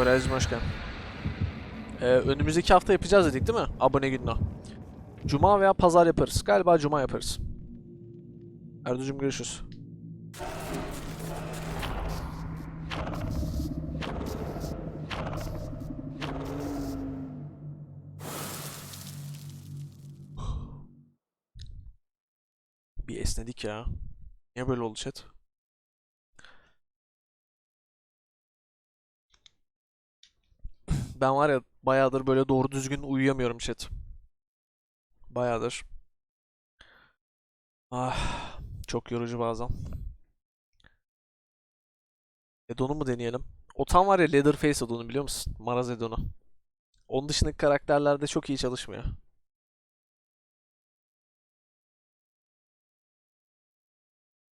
Kore'cim hoş geldin. Ee, önümüzdeki hafta yapacağız dedik değil mi? Abone gününü. Cuma veya pazar yaparız. Galiba cuma yaparız. Erdoğan'cım görüşürüz. Bir esnedik ya. Niye böyle oldu chat? Ben var ya bayağıdır böyle doğru düzgün uyuyamıyorum chat. Bayağıdır. Ah, çok yorucu bazen. Edon'u mu deneyelim? Otan var ya Leatherface Edon'u biliyor musun? Maraz Edon'u. Onun dışındaki karakterlerde çok iyi çalışmıyor.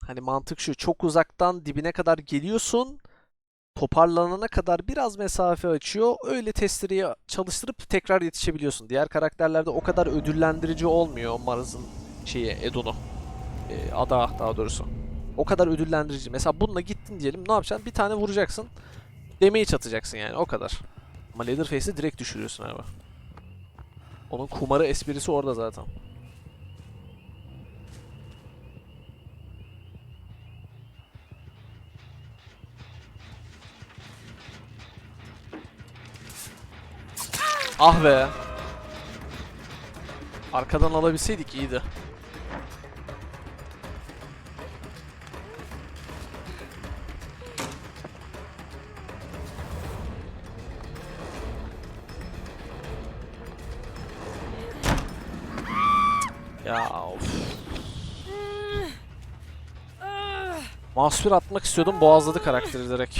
Hani mantık şu, çok uzaktan dibine kadar geliyorsun, toparlanana kadar biraz mesafe açıyor, öyle testereyi çalıştırıp tekrar yetişebiliyorsun. Diğer karakterlerde o kadar ödüllendirici olmuyor Maraz'ın şeyi, Edon'u. Ee, Ada daha doğrusu. O kadar ödüllendirici. Mesela bununla gittin diyelim, ne yapacaksın? Bir tane vuracaksın, damage atacaksın yani, o kadar. Ama Leatherface'i direkt düşürüyorsun abi. Onun kumarı esprisi orada zaten. Ah be. Arkadan alabilseydik iyiydi. Ya of. Atmak istiyordum boğazladı karakteri direkt.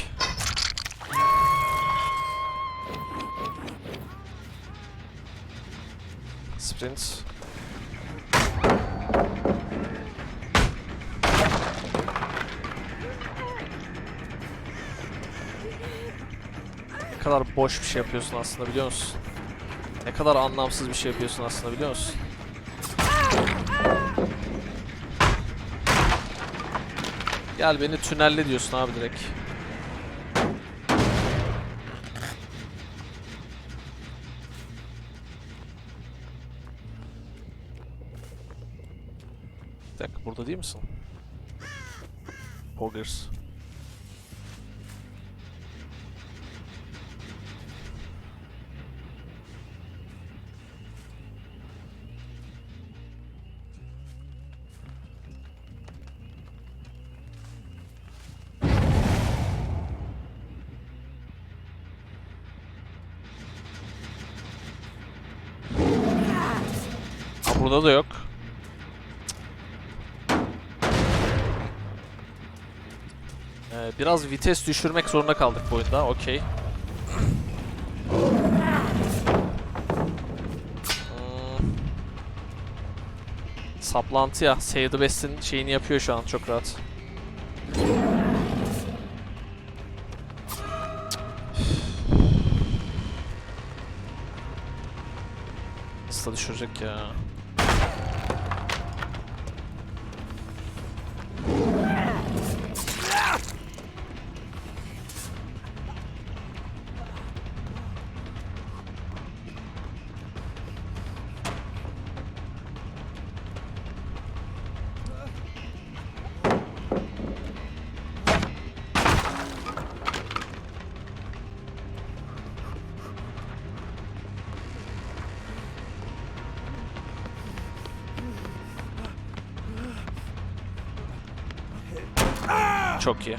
Sprint. Ne kadar boş bir şey yapıyorsun aslında biliyor musun? Ne kadar anlamsız bir şey yapıyorsun aslında biliyor musun? Gel beni tünelle diyorsun abi direkt. Burada değil misin? Poggers. Burada da yok. Biraz vites düşürmek zorunda kaldık bu oyunda. Okey. Hmm. Saplantı ya. Save the Best'in şeyini yapıyor şu an çok rahat. Nasıl düşürecek ya? Çok iyi.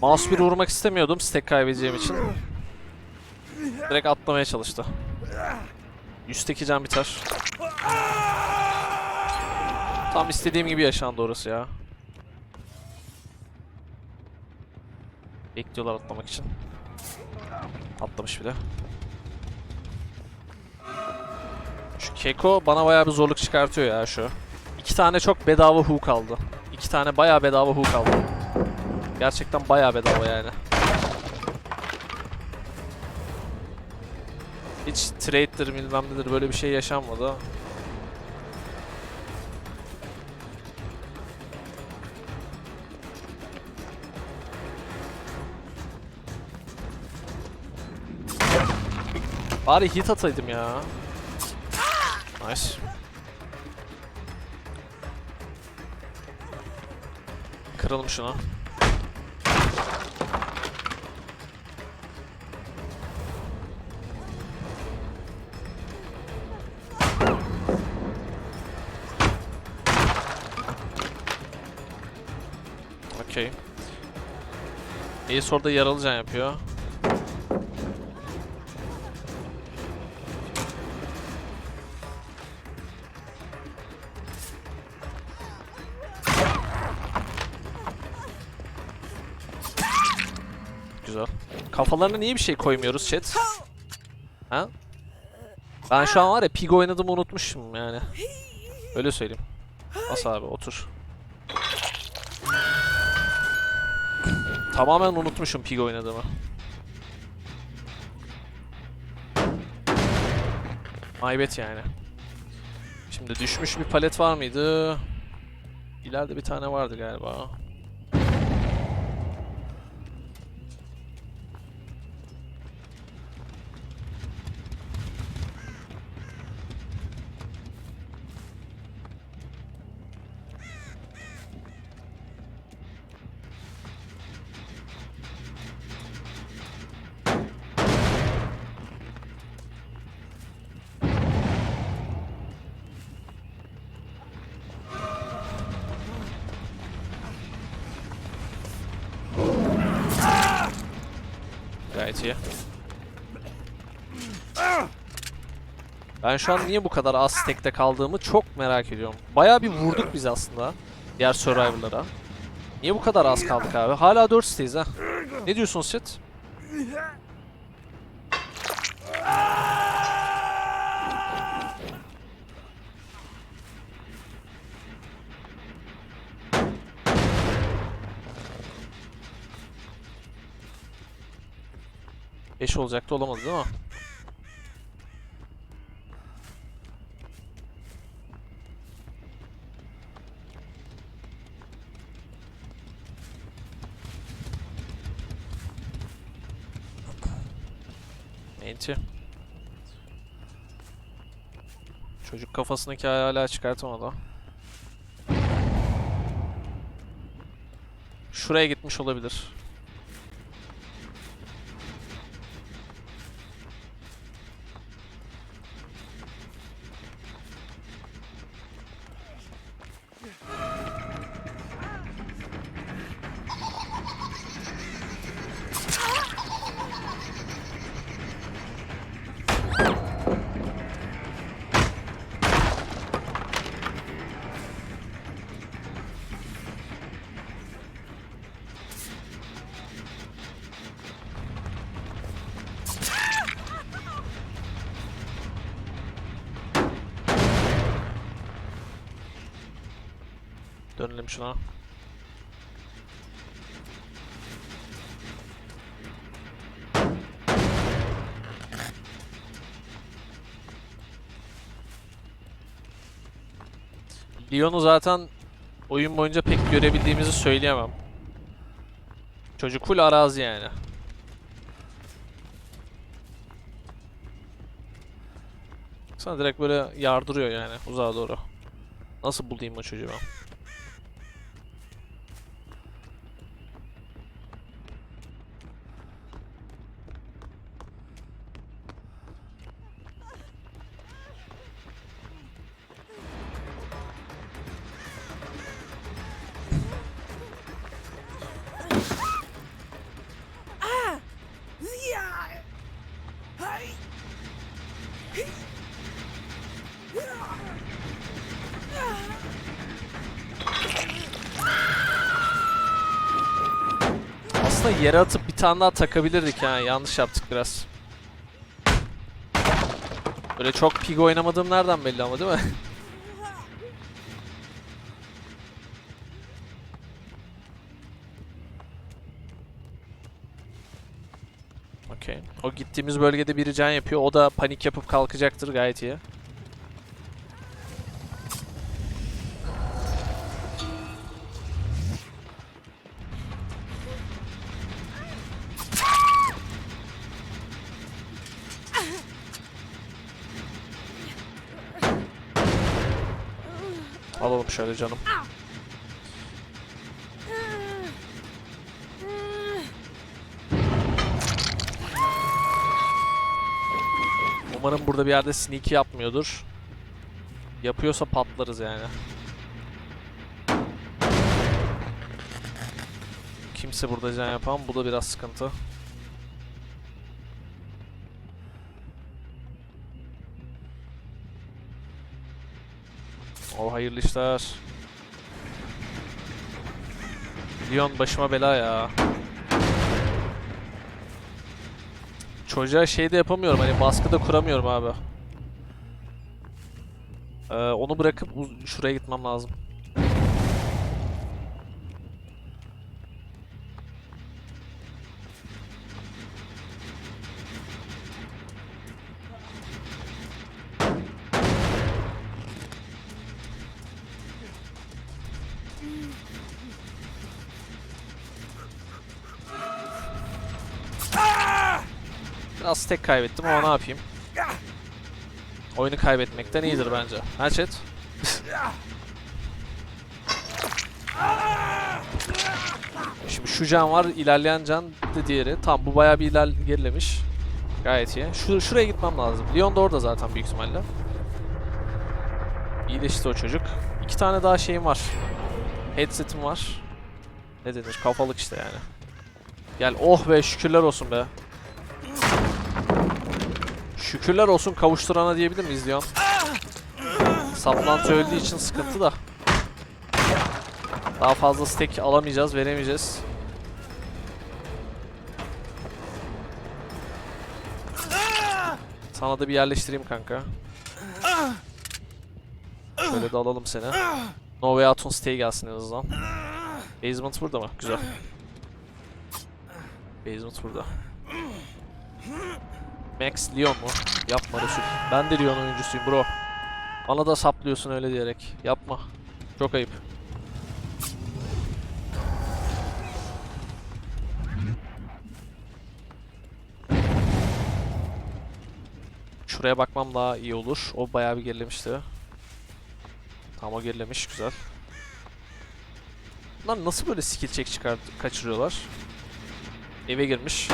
Mouse bir vurmak istemiyordum stack kaybedeceğim için. Direkt atlamaya çalıştı. 100'teki can biter. Tam istediğim gibi yaşandı orası ya. Bekliyorlar atlamak için. Atlamış bile. Şu Keko bana bayağı bir zorluk çıkartıyor ya şu. İki tane çok bedava hook aldı. İki tane bayağı bedava hook aldım. Gerçekten bayağı bedava yani. Hiç trade'dir bilmem nedir böyle bir şey yaşanmadı. Bari hit ataydım ya. Nice. Kıralım şunu. Okey. Ace orada yaralı can yapıyor. Kafalarına niye bir şey koymuyoruz chat? Ha? Ben şu an var ya pig oynadığımı unutmuşum yani. Öyle söyleyeyim. Bas abi otur. Tamamen unutmuşum pig oynadığımı. Aybet yani. Şimdi düşmüş bir palet var mıydı? İleride bir tane vardı galiba. Gayet iyi. Ben şu an niye bu kadar az stack'te kaldığımı çok merak ediyorum. Bayağı bir vurduk biz aslında diğer survivor'lara. Niye bu kadar az kaldık abi? Hala 4 stays ha. Ne diyorsunuz chat? Beş olacaktı olamadı değil mi? Enti. Çocuk kafasındaki hala çıkartamadı. Şuraya gitmiş olabilir. Dönelim şuna. Lyon'u zaten oyun boyunca pek görebildiğimizi söyleyemem. Çocuk full arazi yani. Sana direkt böyle yardırıyor yani uzağa doğru. Nasıl bulayım o çocuğu ben? Aslında yere atıp bir tane daha takabilirdik ha. Yanlış yaptık biraz. Böyle çok pig oynamadığım nereden belli ama değil mi? Okey. O gittiğimiz bölgede biri can yapıyor. O da panik yapıp kalkacaktır gayet iyi. Alalım şöyle canım. Umarım burada bir yerde sneaky yapmıyordur. Yapıyorsa patlarız yani. Kimse burada can yapan bu da biraz sıkıntı. O hayırlı işler. Leon başıma bela ya. Çocuğa şey de yapamıyorum hani baskı da kuramıyorum abi. Ee, onu bırakıp şuraya gitmem lazım. Biraz tek kaybettim ama ne yapayım? Oyunu kaybetmekten iyidir bence. Ha? Şimdi şu can var, ilerleyen can de diğeri. Tamam bu bayağı bir iler gerilemiş. Gayet iyi. Şu, şuraya gitmem lazım. Leon da orada zaten büyük ihtimalle. İyileşti o çocuk. İki tane daha şeyim var. Headset'im var. Ne denir? Kafalık işte yani. Gel oh be şükürler olsun be. Şükürler olsun kavuşturana diyebilir miyiz Leon? Saplantı öldüğü için sıkıntı da. Daha fazla stack alamayacağız, veremeyeceğiz. Sana da bir yerleştireyim kanka. Şöyle de alalım seni. No Way Out'un stay gelsin en azından. Basement burada mı? Güzel. Basement burada. Max Leon mu? Yapma Resul. Ben de Leon oyuncusuyum bro. Bana da saplıyorsun öyle diyerek. Yapma. Çok ayıp. Şuraya bakmam daha iyi olur. O bayağı bir gerilemişti. Tamam o gerilemiş. Güzel. Bunlar nasıl böyle skill check çıkart kaçırıyorlar? Eve girmiş.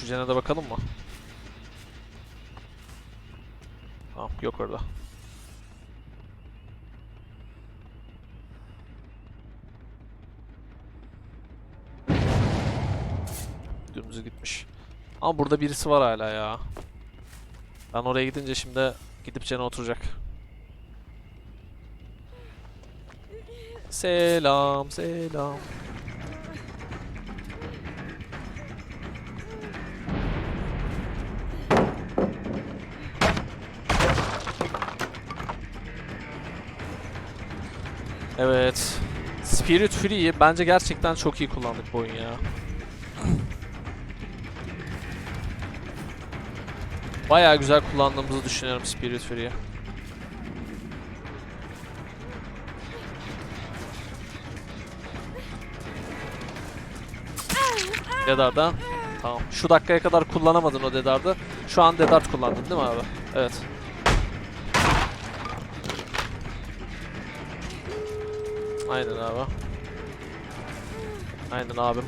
Şu cene de bakalım mı? Tamam yok orada. Dümdüz gitmiş. Ama burada birisi var hala ya. Ben oraya gidince şimdi gidip cene oturacak. Selam, selam. Evet. Spirit Fury'yi bence gerçekten çok iyi kullandık bu oyun ya. Bayağı güzel kullandığımızı düşünüyorum Spirit Fury'yi. Dedar'da. Tamam. Şu dakikaya kadar kullanamadın o Dedar'da. Şu an Dedard kullandın değil mi abi? Evet. Aynen abi. Aynen abim.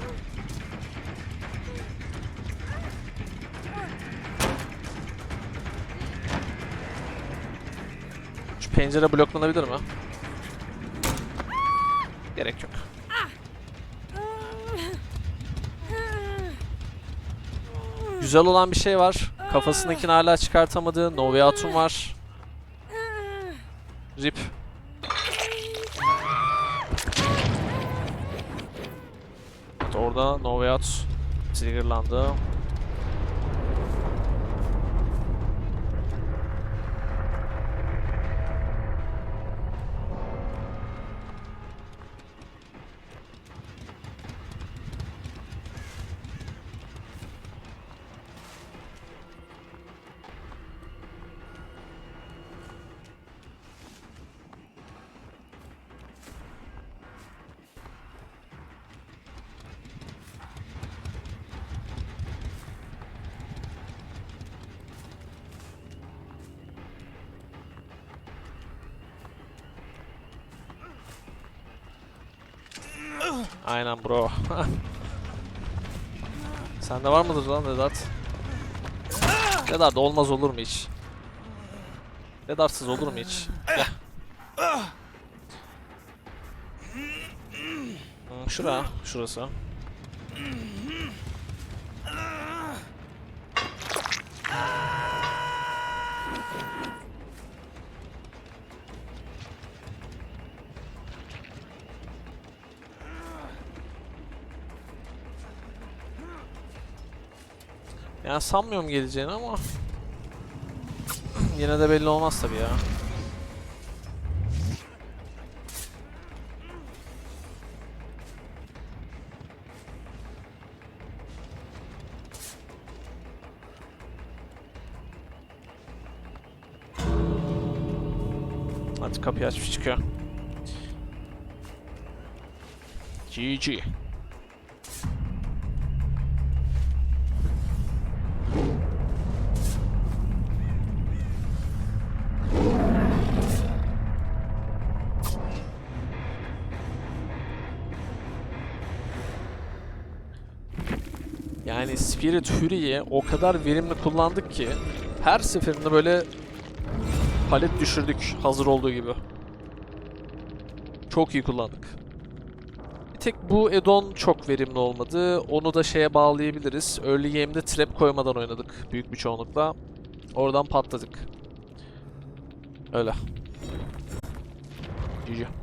Şu pencere bloklanabilir mi? Gerek yok. Güzel olan bir şey var. Kafasındakini hala çıkartamadığı No Way Out'un var. Rip. Orada No Way Out triggerlandı. Aynen bro. Sende var mıdır lan Vedat? Vedat olmaz olur mu hiç? Vedatsız olur mu hiç? Gel. Hmm, Şura, şurası. Yani sanmıyorum geleceğini ama yine de belli olmaz tabii ya. Hadi kapıyı açmış çıkıyor. GG. Yani Spirit Fury'yi o kadar verimli kullandık ki her seferinde böyle palet düşürdük hazır olduğu gibi. Çok iyi kullandık. Bir tek bu Edon çok verimli olmadı. Onu da şeye bağlayabiliriz. Early game'de trap koymadan oynadık büyük bir çoğunlukla. Oradan patladık. Öyle. GG.